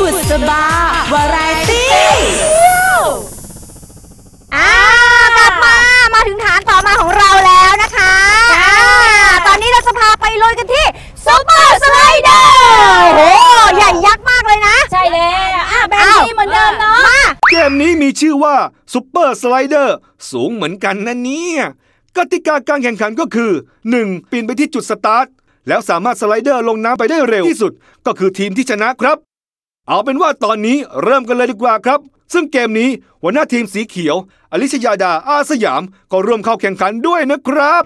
บุษบาวาไรตี้อ่ากลับมามาถึงฐานต่อมาของเราแล้วนะคะอ่าตอนนี้เราจะพาไปลุยกันที่ซุปเปอร์สไลเดอร์โอ้โหใหญ่ยักษ์มากเลยนะ ใช่แล้วอะแบบนี้เหมือนเดิมเนาะ มาเกมนี้มีชื่อว่าซุปเปอร์สไลเดอร์สูงเหมือนกันนะเนี่ยกติกาการแข่งขันก็คือ 1. ปีนไปที่จุดสตาร์ท แล้วสามารถสไลเดอร์ลงน้ำไปได้เร็วที่สุด ก็คือทีมที่ชนะครับ เอาเป็นว่าตอนนี้เริ่มกันเลยดีกว่าครับ ซึ่งเกมนี้หัวหน้าทีมสีเขียว อลิชยาดาอาสยาม ก็ร่วมเข้าแข่งขันด้วยนะครับ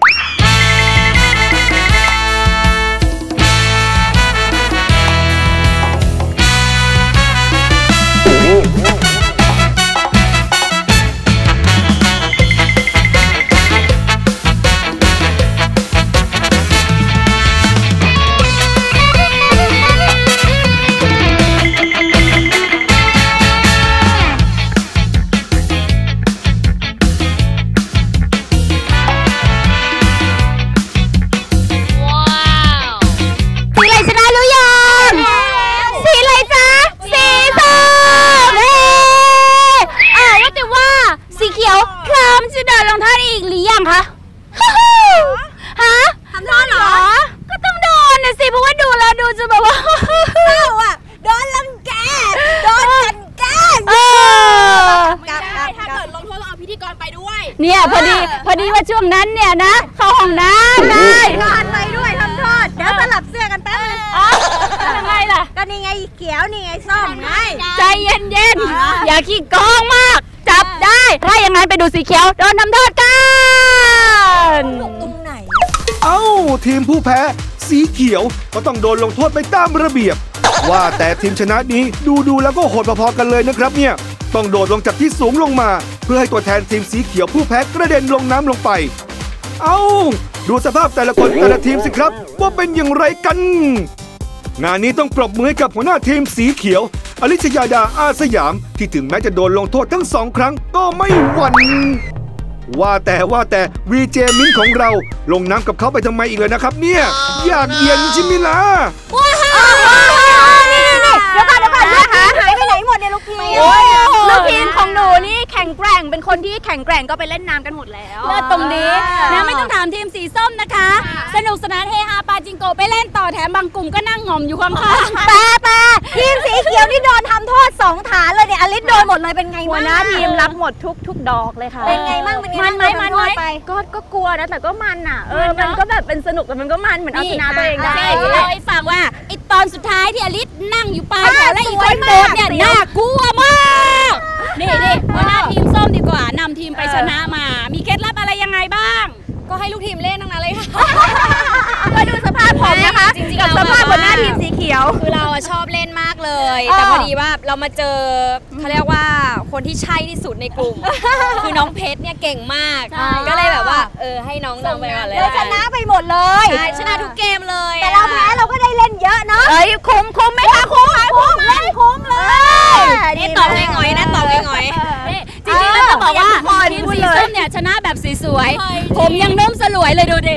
เนี่ยพอดีพอดีว่าช่วงนั้นเนี่ยนะเข้าห้องน้ำได้ทานไปด้วยทำโทษเดี๋ยวสลับเสื้อกันแป๊บนึงยังไงล่ะก็นี่ไงเขียวนี่ไงส้มไงใจเย็นๆอย่าขี้โกองมาก จับได้ถ้าอย่างนั้นไปดูสีเขียวโดนทำโทษกันเอ้าทีมผู้แพ้ สีเขียวก็ต้องโดนลงโทษไปตามระเบียบ ว่าแต่ทีมชนะนี้ดูดูๆแล้วก็โหดพอๆกันเลยนะครับเนี่ยต้องโดดลงจากที่สูงลงมา เพื่อให้ตัวแทนทีมสีเขียวผู้แพ้กระเด็นลงน้ำลงไป เอ้า ดูสภาพแต่ละคนแต่ละทีมสิครับ ว่าเป็นอย่างไรกัน งานนี้ต้องปรบมือให้กับหัวหน้าทีมสีเขียว อลิชยาดาอาสยาม ที่ถึงแม้จะโดนลงโทษทั้งสองครั้งก็ไม่หวั่นว่าแต่ว่าแต่วีเจมิ้นของเราลงน้ำกับเขาไปทำไมอีกเลยนะครับ เนี่ย อยากเย็นใช่ไหมล่ะนี่ ข็งแกร่งก็ไปเล่นน้ำกันหมดแล้ว เลิศตรงนี้นะไม่ต้องถามทีมสีส้มนะคะ สนุกสนานเฮฮาปาจิงโกะไปเล่นต่อแถมบางกลุ่มก็นั่งหง่อมอยู่ข้างแต่แต่ทีมสีเขียวนี่โดนทำโทษสองฐานเลยเนี่ยอลิสโดนหมดเลยเป็นไงหัวบ้างหน้าทีมรับหมดทุกทุกดอกเลยค่ะเป็นไงบ้างเป็นไงมับ้านงไหมมันไหมโดทำโทษไปก็ก็กลัวนะแต่ก็มันอะเออมันก็แบบเป็นสนุกแต่มันก็มันเหมือนเอาชนะตัวเองได้ๆเจ๊จะเล่าให้ฟังว่าไอตอนสุดท้ายที่อลิสนั่งอยู่ปลายแถวและอีกคนโดดเนี่ยน่ากลัวมาก นี่นี่หัวหน้าทีมส้มดีกว่านำทีม ไปชนะมา มีเคล็ดลับอะไรยังไงบ้าง ก็ให้ลูกทีมเล่นทั้งนั้นเลยค่ะมาดูสภาพผมนะคะจริงๆกับเราสภาพแบบหัวหน้าว่า ทีมสีเขียว คือเราอะชอบเล่นมากเลย เออ แต่พอดีว่าเรามาเจอเขาเรียกว่าคนที่ใช่ที่สุดในกลุ่ม คือน้องเพชรเนี่ยเก่งมาก ใช่ ก็เลยแบบว่า เออให้น้องนำไปก่อนเลยเลยชนะไปหมดเลย ใช่ชนะทุกเกมเลยแต่เราแพ้เราก็ได้เล่นเยอะเนาะ เอ้ยคุ้มคุ้มไหมคะคุ้มไหมคุ้มเล่นคุ้มเลยนี่ต ชนะแบบสวยๆผมยังนุ่มสลวยเลยดูดิ